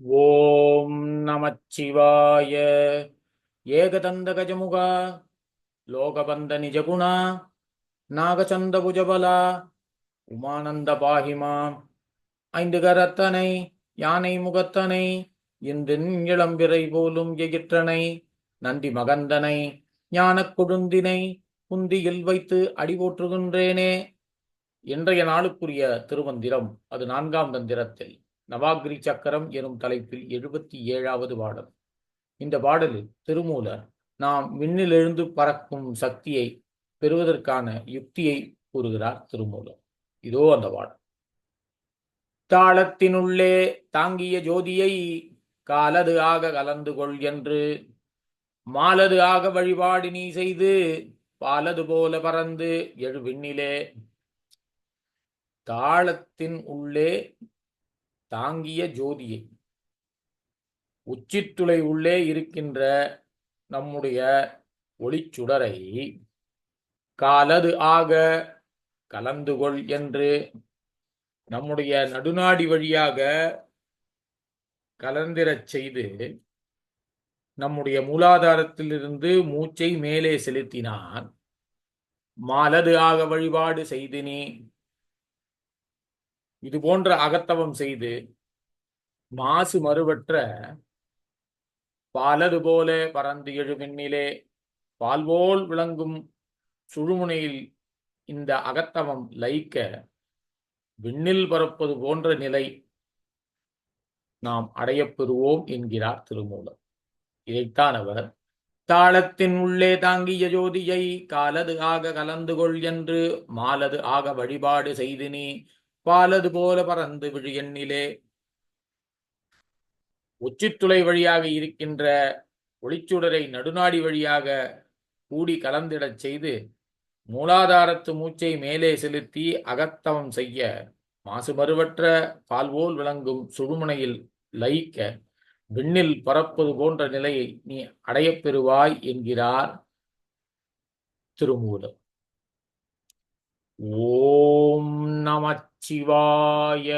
ஓம் நமச்சிவாய. ஏகதந்த கஜமுகா லோகபந்த நிஜகுணா நாகச்சந்த புஜபலா உமானந்த பாகிமா ஐந்து கரத்தனை யானை முகத்தனை இந்தின் இளம்பிறை போலும் எகிற்றனை நந்தி மகந்தனை ஞானக் கொடுந்தினை குந்தியில் வைத்து அடி போற்றுகின்றேனே இன்றைய நாளுக்குரிய திருமந்திரம் அது நான்காம் தந்திரத்தில். நவாகிரி சக்கரம் எனும் தலைப்பில் எழுபத்தி ஏழாவது பாடல். இந்த பாடலில் திருமூலர் நாம் விண்ணிலிருந்து பறக்கும் சக்தியை பெறுவதற்கான யுக்தியை கூறுகிறார் திருமூலர். இதோ அந்த பாடல். தாளத்தினுள்ளே தாங்கிய ஜோதியை காலது ஆக கலந்து கொள் என்று மாலது ஆக வழிபாடு நீ செய்து பாலது போல பறந்து எழு விண்ணிலே. தாளத்தின் உள்ளே தாங்கிய ஜோதியை. உச்சித்துளை உள்ளே இருக்கின்ற நம்முடைய ஒளிச்சுடரை காலது ஆக கலந்து கொள் என்று நம்முடைய நடுநாடி வழியாக கலந்திரச் செய்து நம்முடைய மூலாதாரத்திலிருந்து மூச்சை மேலே செலுத்தினான். மாலது ஆக வழிபாடு செய்தினேன் இது போன்ற அகத்தவம் செய்து மாசு மறுவற்ற பாலது போல பறந்து எழுவின்னிலே பால்போல் விளங்கும் சுழுமுனையில் இந்த அகத்தவம் லயிக்க விண்ணில் பரப்பது போன்ற நிலை நாம் அடையப்பெறுவோம் என்கிறார் திருமூலர். இதைத்தான் அவர் தாளத்தின் உள்ளே தாங்கிய ஜோதியை காலது ஆக கலந்து கொள் என்று மாலது ஆக வழிபாடு செய்து நீ பாலது போல பறந்து விழு எண்ணிலே உச்சித்துளை வழியாக இருக்கின்ற ஒளிச்சுடரை நடுநாடி வழியாக கூடி கலந்திடச் செய்து மூலாதாரத்து மூச்சை மேலே செலுத்தி அகத்தவம் செய்ய மாசுமறுவற்ற பால்போல் விளங்கும் சுடுமுனையில் லயிக்க விண்ணில் பறப்பது போன்ற நிலையை நீ அடையப் பெறுவாய் என்கிறார் திருமூலம் ஓம் நம நமச்சிவாய